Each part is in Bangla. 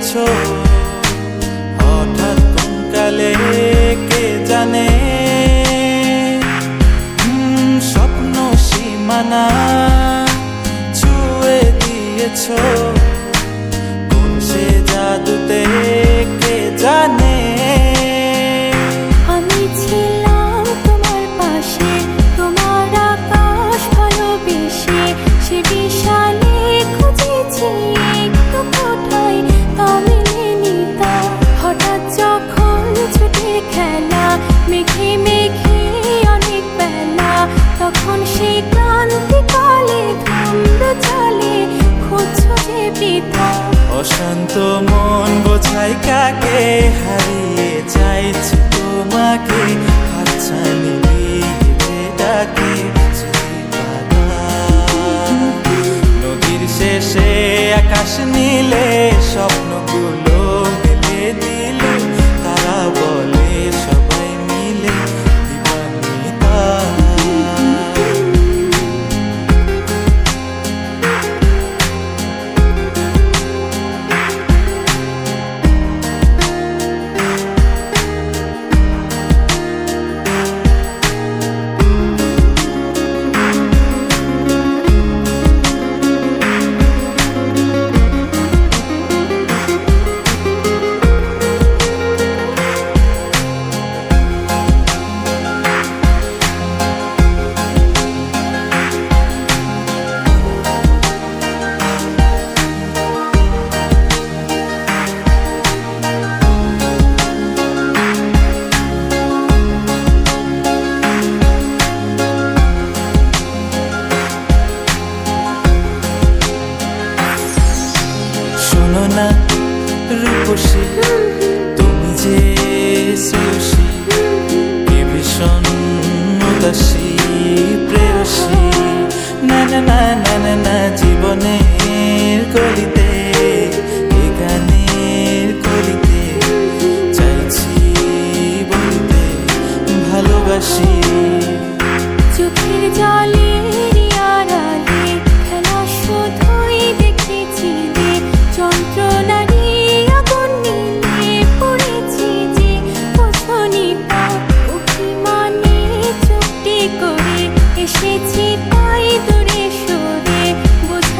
করেছ হঠাৎ কোনকালে কে জানে? স্বপ্ন সীমানা ছুঁয়ে দিয়েছ। কাকে হারিয়ে চাইছি তোমাকে? হাতছানি ডাকে নদীর শেষে আকাশ নীলে না জীবনের এ গানের কলিতে চাইছি বলতে ভালোবাসি। চোখের জলের আড়ালে খেলা শুধুই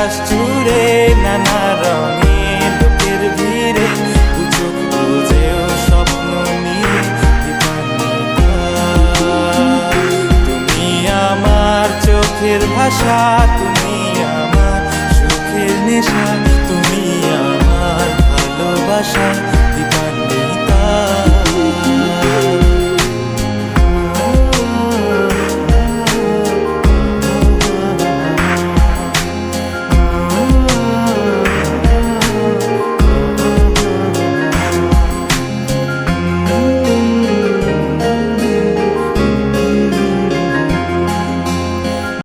আকাশ নানা রঙে লোকের ভিড়ে দুচোখ বুঝেও তুমি আমার চোখের ভাষা, তুমি আমার সুখের নেশা, তুমি আমার ভালোবাসা।